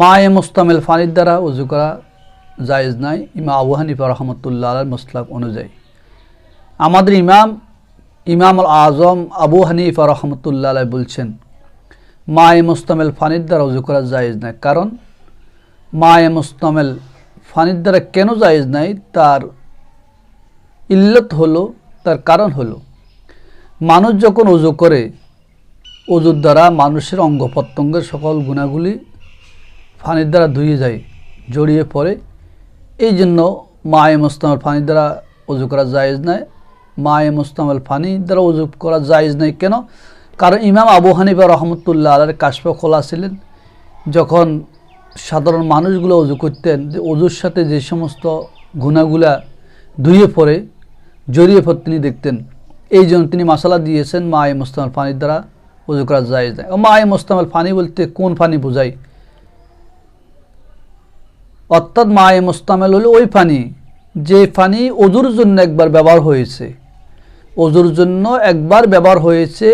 মায়ে মোস্তামেল ফানির দ্বারা উজু করা জায়েজ নাই। ইমা আবু হানিফা রহমতুল্লাহ আল মোসলাক অনুযায়ী। আমাদের ইমাম ইমাম আজম আবু হানিফা রহমতুল্লাহ বলছেন, মায়ে মোস্তামেল ফানির দ্বারা উজু করা জায়েজ নাই। কারণ মা মায়ে মোস্তামেল ফানির দ্বারা কেন জায়েজ নাই? তার ইল্লত হলো, তার কারণ হলো, মানুষ যখন উজু করে অজুর দ্বারা মানুষের অঙ্গ প্রত্যঙ্গের সকল গুণাগুলি ফানির দ্বারা ধুয়ে যায়, জড়িয়ে পড়ে। এই জন্য মায়ে মোস্তামেল ফানির দ্বারা উজু করা জায়েজ নাই। মায়ে মোস্তামেল ফানি দ্বারা উজু করা জায়েজ নাই কেন? কারণ ইমাম আবু হানিফা রহমতুল্লাহ আলের কাশফ খোলা ছিলেন। যখন সাধারণ মানুষগুলো অজু করতেন, যে অজুর সাথে যে সমস্ত গুণাগুলা ধুয়ে পড়ে, জড়িয়ে পড়ে তিনি দেখতেন। এই জন্য তিনি মশালা দিয়েছেন মা এ মোস্তামাল ফানির দ্বারা উজু করা যায় যায় মা এ মোস্তামাল ফানি বলতে কোন ফানি বোঝায়? অর্থাৎ মা এ মোস্তামেল হলো ওই পানি যে পানি অজুর জন্য একবার ব্যবহার হয়েছে। অজুর জন্য একবার ব্যবহার হয়েছে,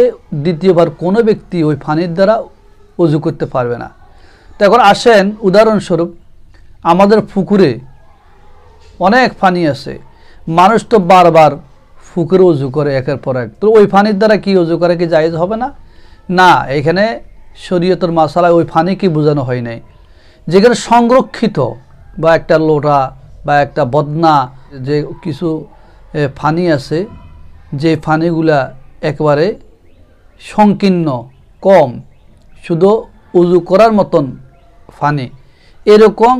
দ্বিতীয়বার কোনো ব্যক্তি ওই পানির দ্বারা অজু করতে পারবে না। তো এখন আসেন, উদাহরণস্বরূপ আমাদের পুকুরে অনেক পানি আছে। মানুষ তো বারবার ফুকুরে উজু করে একের পর এক। তো ওই পানির দ্বারা কি উজু করে কি জায়েজ হবে না? না, এখানে শরীয়তের মশালায় ওই পানি কি বোঝানো হয় নাই। যেখানে সংরক্ষিত বা একটা লোটা বা একটা বদনা যে কিছু ফানি আছে, যে ফানিগুলা একবারে সংকীর্ণ, কম, শুধু উজু করার মতন ফানি। এরকম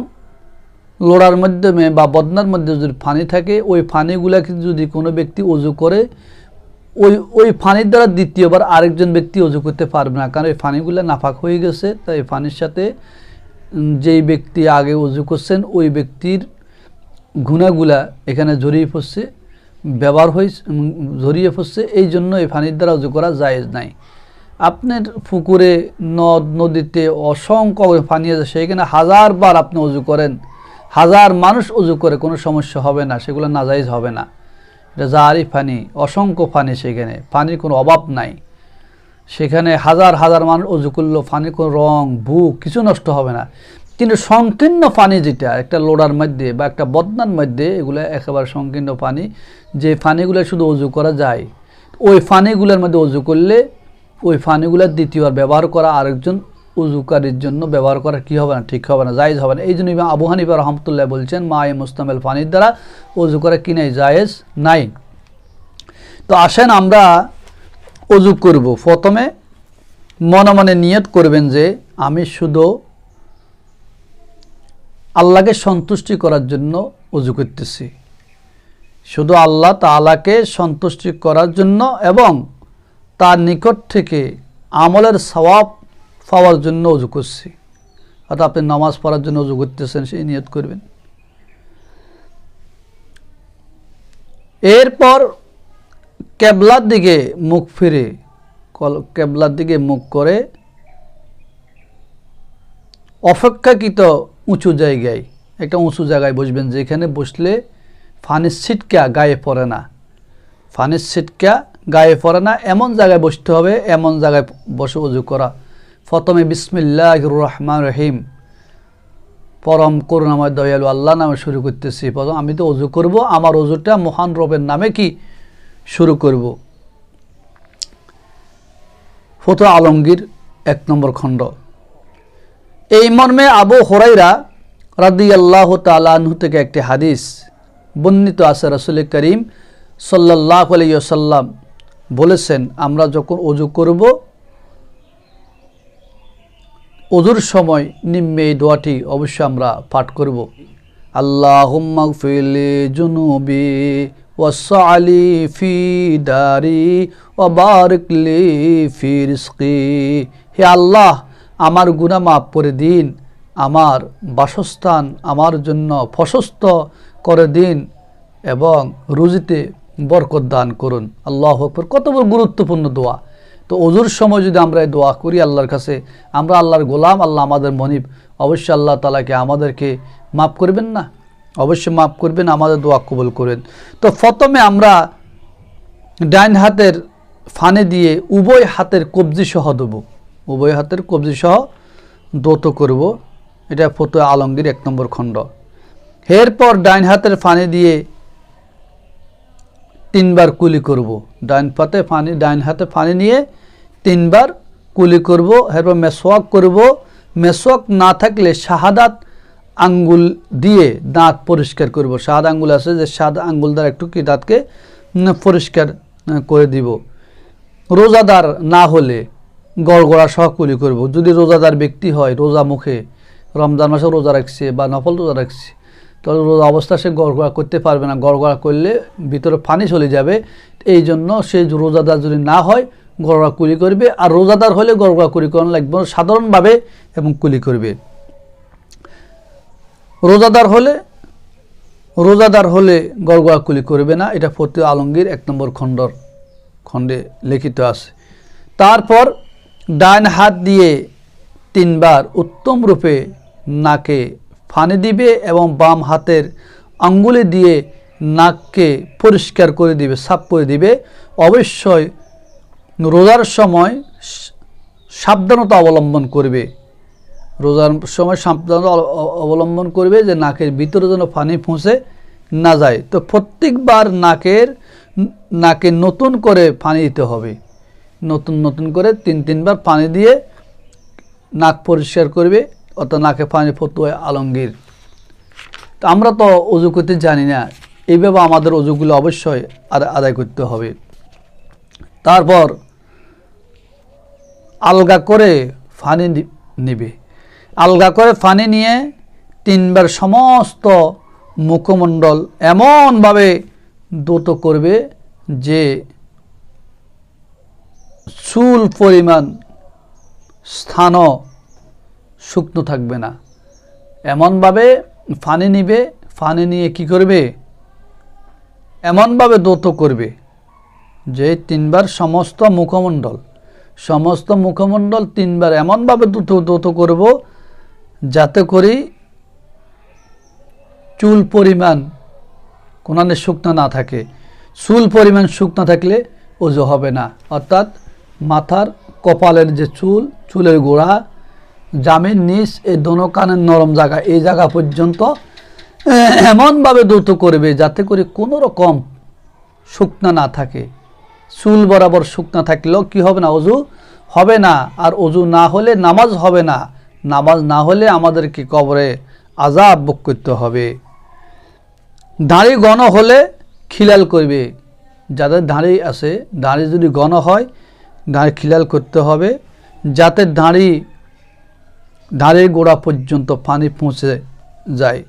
লোড়ার মাধ্যমে বা বদনার মধ্যে যদি ফানি থাকে, ওই ফানিগুলাকে যদি কোনো ব্যক্তি উজু করে, ওই ওই ফানির দ্বারা দ্বিতীয়বার আরেকজন ব্যক্তি উজু করতে পারবে না। কারণ ওই ফানিগুলো নাফাক হয়ে গেছে, তাই ফানির সাথে যেই ব্যক্তি আগে উজু করছেন, ওই ব্যক্তির গুণাগুলা এখানে জড়িয়ে পড়ছে, ব্যবহার হয়ে জড়িয়ে পড়ছে, এই জন্য এই ফানির দ্বারা উজু করা জায়েজ নাই। আপনার পুকুরে, নদ, নদীতে অসংখ্য পানি আছে সেখানে হাজারবার আপনি উজু করেন। হাজার মানুষ উজু করে, কোনো সমস্যা হবে না, সেগুলো নাজাইজ হবে না। এটা জাহারি পানি অসংখ্য পানি সেখানে পানির কোনো অভাব নাই। সেখানে হাজার হাজার মানুষ উজু করল পানির কোনো রং, বুক, কিছু নষ্ট হবে না। কিন্তু সংকীর্ণ পানি যেটা, একটা লোড়ার মধ্যে বা একটা বদনার মধ্যে, এগুলো একেবারে সংকীর্ণ পানি যে পানিগুলো শুধু উজু করা যায়। ওই পানিগুলোর মধ্যে উজু করলে, ওই পানিগুলো দ্বিতীয়বার ব্যবহার করা আরেকজন উজুকারীর জন্য ব্যবহার করা কি হবে না, ঠিক হবে না, জায়েজ হবে না। এই জন্য আবু হানিফা রহমতুল্লাহ বলছেন, মা এ মুস্তামেল পানির দ্বারা উজু করা কি নাই, জায়েজ নাই। তো আসেন আমরা অজু করব। প্রথমে মনে মনে নিয়ত করবেন যে আমি শুধু আল্লাহকে সন্তুষ্টি করার জন্য অজু করতেছি। শুধু আল্লাহ তাআলাকে সন্তুষ্টি করার জন্য এবং তার নিকট থেকে আমলের সওয়াব পাওয়ার জন্য অজু করছি। অর্থাৎ আপনি নামাজ পড়ার জন্য অজু করতেছেন, সেই নিয়ত করবেন। এরপর কেবলার দিকে মুখ ফিরে কেবলার দিকে মুখ করে অপেক্ষাকৃত উঁচু জায়গায়, একটা উঁচু জায়গায় বসবেন, যেখানে বসলে ফানির ছিটকা গায়ে পড়ে না। ফানির ছিটকা গায়ে পড়ে না, এমন জায়গায় বসতে হবে, এমন জায়গায় বসে উজু করা। প্রথমে বিসমিল্লাহ রহমান রহিম, পরম করুণাময় দয়ালু আল্লাহ নামে শুরু করতেছি। আমি তো অজু করব, আমার অজুটা মহান রবের নামে কি? শুরু করব। ফতো আলমগীর এক নম্বর খণ্ড। এই মর্মে আবু হরাইরা রাদি আল্লাহ তালাহু থেকে একটি হাদিস বর্ণিত আছে। রসুল করিম সাল্লাহ আলাইসাল্লাম বলেছেন, আমরা যখন অজু করব অজুর সময় নিম্নে এই দোয়াটি অবশ্যই আমরা পাঠ করব। আল্লাহ ফিলি জুনুবি ওয়াসালি ফি দারি ওবারকলি ফি রিস্কি হে আল্লাহ, আমার গুনাহ মাফ করে দিন, আমার বাসস্থান আমার জন্য প্রশস্ত করে দিন এবং রুজিতে বরকত দান করুন। আল্লাহ আকবর, কত বড় গুরুত্বপূর্ণ দোয়া। তো অজুর সময় যদি আমরা এই দোয়া করি আল্লাহর কাছে, আমরা আল্লাহর গোলাম, আল্লাহ আমাদের মনিব, অবশ্যই আল্লাহ তালাকে আমাদেরকে মাফ করবেন না? অবশ্যই মাফ করবেন, আমাদের দোয়া কবুল করবেন তো প্রথমে আমরা ডাইন হাতের ফানে দিয়ে উভয় হাতের কবজি সহ দেবো। উভয় হাতের কবজি সহ দোত করব। এটা ফতো আলমগীর এক নম্বর খণ্ড। এরপর ডাইন হাতের ফানে দিয়ে তিনবার কুলি করব। ডাইন পাতে পানি ডাইন হাতে পানি নিয়ে তিনবার কুলি করব, এরপর মেসোয়াক করব। মেসোয়াক না থাকলে শাহাদাত আঙ্গুল দিয়ে দাঁত পরিষ্কার করব। সাদ আঙ্গুল আছে যে সাদ আঙ্গুল দ্বারা একটু কি দাঁতকে পরিষ্কার করে দিব। রোজাদার না হলে গড়গড়া সহ কুলি করব। যদি রোজাদার ব্যক্তি হয় রোজা মুখে, রমজান মাসে রোজা রাখছে বা নফল রোজা রাখছে, তাহলে রোজা অবস্থা সে গড়গড়া করতে পারবে না। গড়গড়া করলে ভিতরে পানি চলে যাবে। এই জন্য সে রোজাদার যদি না হয়, গড়গড়া কুলি করবে। আর রোজাদার হলে গড়গড়া কুলি করানো লাগবে সাধারণভাবে এবং কুলি করবে। রোজাদার হলে রোজাদার হলে গড়গড়া কুলি করবে না। এটা ফতে আলমগীর এক নম্বর খণ্ডর, খণ্ডে লিখিত আছে। তারপর ডান হাত দিয়ে তিনবার উত্তম রূপে নাকে ফানি দিবে এবং বাম হাতের আঙ্গুলি দিয়ে নাককে পরিষ্কার করে দিবে, সাফ করে দিবে। অবশ্যই রোজার সময় সাবধানতা অবলম্বন করবে। রোজার সময় সাবধানতা অবলম্বন করবে যে নাকের ভিতরে যেন পানি পৌঁছে না যায়। তো প্রত্যেকবার নাকের, নাকে নতুন করে পানি দিতে হবে। নতুন নতুন করে তিন, তিনবার পানি দিয়ে নাক পরিষ্কার করবে, অর্থাৎ নাকে পানি ফতুয়া আলমগীর। তো আমরা তো অজু করতে জানি না, এইভাবে আমাদের অজুগুলো অবশ্যই আর আদায় করতে হবে। তারপর আলগা করে ফানি নিবে। আলগা করে ফানি নিয়ে তিনবার সমস্ত মুখমণ্ডল এমনভাবে দ্রুত করবে যে চুল পরিমাণ, স্থানও শুকনো থাকবে না। এমনভাবে ফানি নিবে, ফানি নিয়ে কি করবে? এমনভাবে দ্রুত করবে যে তিনবার সমস্ত মুখমণ্ডল সমস্ত মুখমণ্ডল তিনবার এমনভাবে দ্রুত দ্রুত করব যাতে করে চুল পরিমাণ কোনানে শুকনো না থাকে। চুল পরিমাণ শুকনো থাকলে ওজু হবে না। অর্থাৎ মাথার কপালের যে চুল, চুলের গোড়া জামের নিচ, এই দোনো কানের নরম জায়গা, এই জায়গা পর্যন্ত এমনভাবে দ্রুত করবে যাতে করে কোনো রকম শুকনা না থাকে। চুল বরাবর শুকনা থাকলেও কি হবে না? অজু হবে না। আর অজু না হলে নামাজ হবে না। নামাজ না হলে আমাদেরকে কবরে আজাব ভোগ করতে হবে। দাঁড়ি গণ হলে খিলাল করবে। যাদের দাঁড়ি আছে, দাঁড়ি যদি গণ হয়, দাঁড়ি খিলাল করতে হবে। যাতে দাঁড়ি, দাড়ির গোড়া পর্যন্ত পানি পৌঁছে যায়।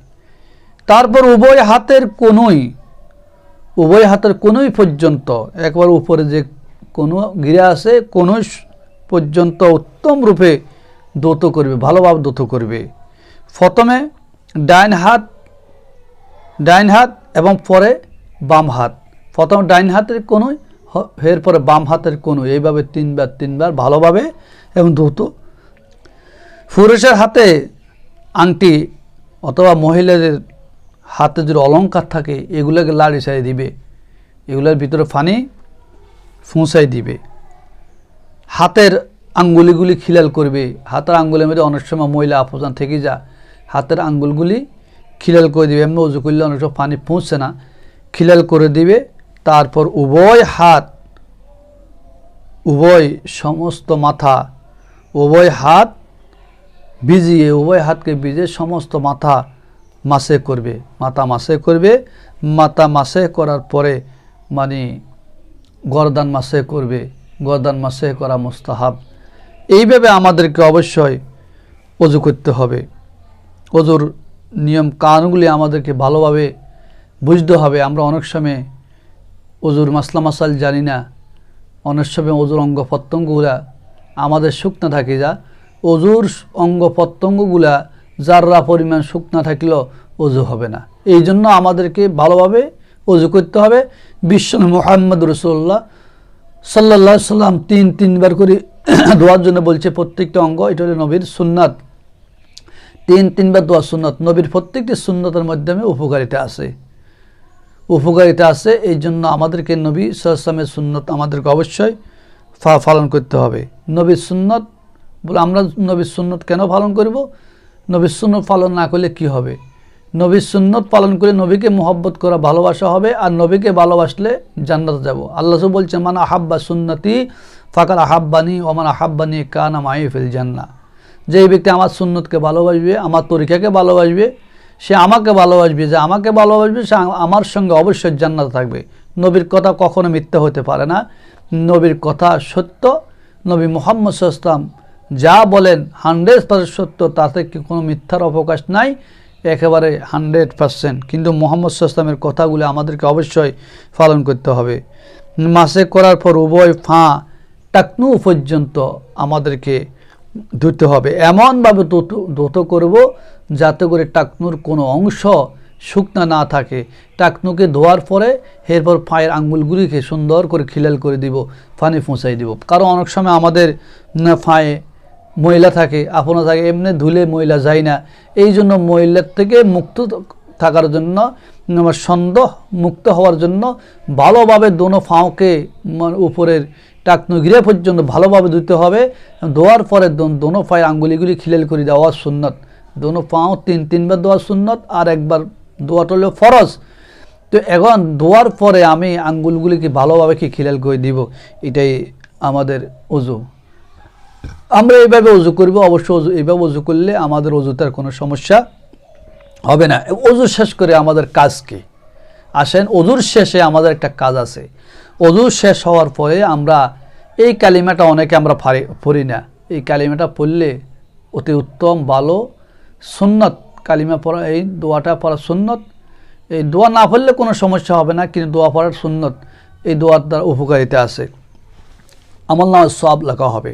তারপর উভয় হাতের কোনোই উভয় হাতের কোনোই পর্যন্ত, একবার উপরে যে কোনো গিরা আছে কোনোই স- পর্যন্ত উত্তম রূপে দ্রুত করবে ভালোভাবে দ্রুত করবে। প্রথমে ডাইন হাত ডাইন হাত এবং পরে বাম হাত। প্রথম ডাইন হাতের কোনোই হ- এরপরে বাম হাতের কোনোই এইভাবে তিনবার তিনবার ভালোভাবে এবং দ্রুত পুরুষের হাতে আংটি অথবা মহিলাদের হাতে যদি অলংকার থাকে, এগুলোকে লাড়ি সাই দিবে। এগুলোর ভিতরে ফানি ফুঁসাই দিবে। হাতের আঙ্গুলিগুলি খিলাল করবে। হাতের আঙ্গুলের মধ্যে অনেক সময় মহিলা আপসান থেকে যা। হাতের আঙ্গুলগুলি খিলাল করে দিবে। এমনি উজু করলে অনেক সময় পানি পৌঁছে না। খিলাল করে দিবে। তারপর উভয় হাত, উভয় সমস্ত মাথা, উভয় হাত ভিজিয়ে, উভয় হাতকে ভিজিয়ে সমস্ত মাথা মাসে করবে। মাথা মাসে করবে। মাথা মাসে করার পরে মানে গরদান মাসে করবে। গরদান মাসে করা মুস্তাহাব। এইভাবে আমাদেরকে অবশ্যই অজু করতে হবে। অজুর নিয়ম কানুনগুলি আমাদেরকে ভালোভাবে বুঝতে হবে। আমরা অনেক সময় অজুর মাসলা মাসাল জানি না। অনেক সময় অজুর অঙ্গ প্রত্যঙ্গগুলা আমাদের শুকনা থাকে যা অজুর অঙ্গ প্রত্যঙ্গগুলা যাররা পরিমাণ শুকনা থাকলেও অজু হবে না। এই জন্য আমাদেরকে ভালোভাবে অজু করতে হবে। বিশ্ব মোহাম্মদ রসুল্লাহ সাল্লাহ সাল্লাম তিন তিনবার করে দোয়ার জন্য বলছে প্রত্যেকটা অঙ্গ, এটা হলো নবীর সুন্নাত। তিন, তিনবার দোয়া সুন্নত। নবীর প্রত্যেকটি সুন্নতের মাধ্যমে উপকারিতা আছে। উপকারিতা আছে, এই জন্য আমাদেরকে নবী সাল্লামের সুন্নত আমাদেরকে অবশ্যই পালন করতে হবে। নবীর সুন্নত, বলে আমরা নবীর সুন্নত কেন পালন করব? নবীর সুন্নত পালন না করলে কি হবে? নবীর সুন্নত পালন করে নবীকে মোহব্বত করা, ভালোবাসা হবে, আর নবীকে ভালোবাসলে জান্নাত যাব। আল্লাহ বলছে মান আহাব্বা সুন্নতি ফাকার আহাব্বানি ওমান আহাব্বানি কানা মাই ফিল জান্না যে ব্যক্তি আমার সুন্নতকে ভালোবাসবে, আমার তরিকাকে ভালোবাসবে, সে আমাকে ভালোবাসবে, যে আমাকে ভালোবাসবে, সে আমার সঙ্গে অবশ্যই জান্নাত থাকবে। নবীর কথা কখনো মিথ্যা হতে পারে না। নবীর কথা সত্য। নবী মোহাম্মদ সাল্লাম যা বলেন, হান্ড্রেড পার্সেন্ট সত্য, তাতে কি কোনো মিথ্যার অবকাশ নাই। একেবারে হান্ড্রেড পার্সেন্ট। কিন্তু মোহাম্মদ সাল্লামের কথাগুলো আমাদেরকে অবশ্যই পালন করতে হবে। মাসে করার পর উভয় ফাঁ টাকনু পর্যন্ত আমাদেরকে ধুতে হবে। এমনভাবে ধুতো করব যাতে করে টাকনুর কোনো অংশ শুকনা না থাকে। টাকনুকে ধোয়ার পরে এরপর পায়ের আঙ্গুলগুলিকে সুন্দর করে খিলাল করে দিব ফানি ফুঁসাই দিব। কারণ অনেক সময় আমাদের ফায়ে ময়লা থাকে, আপনা থাকে, এমনি ধুলে ময়লা যায় না। এই জন্য ময়লার থেকে মুক্ত থাকার জন্য, আমার সন্দেহ মুক্ত হওয়ার জন্য ভালোভাবে দোনো ফাঁকে উপরের টাকনু গিরে পর্যন্ত ভালোভাবে ধুতে হবে। ধোয়ার পরে দোনো পায়ের আঙ্গুলিগুলি খিলেল করে দেওয়া সুন্নত। দোনো পাও তিন তিনবার দোয়া সুন্নত আর একবার দোয়াটা হলো ফরজ। তো এখন ধোয়ার পরে আমি আঙ্গুলগুলিকে ভালোভাবে কি খিলাল করে দিব? এটাই আমাদের অজু আমরা এইভাবে অজু করব, অবশ্য অজু, এইভাবে অজু করলে আমাদের অজুতার কোনো সমস্যা হবে না। অজু শেষ করে আমাদের কাজ কি? আসেন, অজুর শেষে আমাদের একটা কাজ আছে। অজু শেষ হওয়ার পরে আমরা এই কালিমাটা অনেকে আমরা ফারি পড়ি না। এই কালিমাটা পড়লে অতি উত্তম, ভালো, সুন্নত কালিমা পড়া, এই দোয়াটা পড়া সুন্নত। এই দোয়া না পড়লে কোনো সমস্যা হবে না, কিন্তু দোয়া পড়ার সুন্নত এই দোয়ার দ্বারা উপকারিতা আছে। আমল নামে সব লেখা হবে।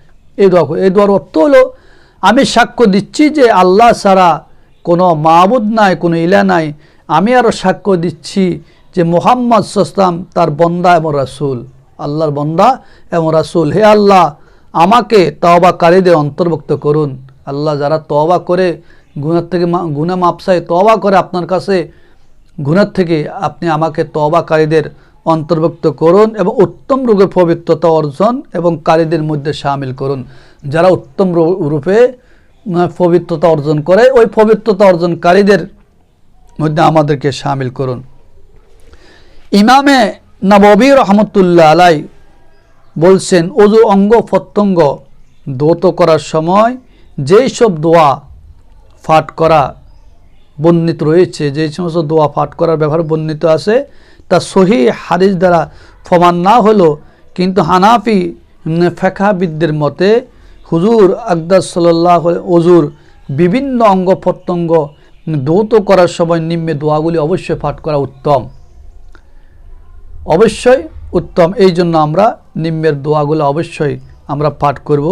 এই দোয়া করি। এই দোয়ার অর্থ হলো, আমি সাক্ষ্য দিচ্ছি যে আল্লাহ ছাড়া কোনো মাহবুদ নাই, কোনো ইলা নাই। আমি আরও সাক্ষ্য দিচ্ছি যে মোহাম্মদ সস্তাম তার বন্দা এবং রাসুল। আল্লাহর বন্দা এবং রাসুল। হে আল্লাহ, আমাকে তবাকারীদের অন্তর্ভুক্ত করুন। আল্লাহ যারা তবা করে গুণার থেকে গুণা মাপসায় তবা করে আপনার কাছে গুণার থেকে আপনি আমাকে তবাকারীদের অন্তর্ভুক্ত করুন এবং উত্তম রূপে পবিত্রতা অর্জন এবং কারীদের মধ্যে সামিল করুন। যারা উত্তম রূপে পবিত্রতা অর্জন করে, ওই পবিত্রতা অর্জনকারীদের মধ্যে আমাদেরকে সামিল করুন। ইমামে নবী রহমতুল্লাহ আলাই বলছেন অজু অঙ্গ প্রত্যঙ্গ দৌত করার সময় যেই সব দোয়া ফাট করা বর্ণিত রয়েছে, যেই সমস্ত দোয়া ফাট করার ব্যাপারে বর্ণিত আছে তা সহি হাদিস দ্বারা প্রমাণ না হলো, কিন্তু হানাফি ফেকাবিদদের মতে হুজুর আকদাস সাল্লাহ অজুর বিভিন্ন অঙ্গ প্রত্যঙ্গ দৌত করার সময় নিম্নে দোয়াগুলি অবশ্যই পাঠ করা উত্তম। অবশ্যই উত্তম, এই জন্য আমরা নিম্নের দোয়াগুলো অবশ্যই আমরা পাঠ করব।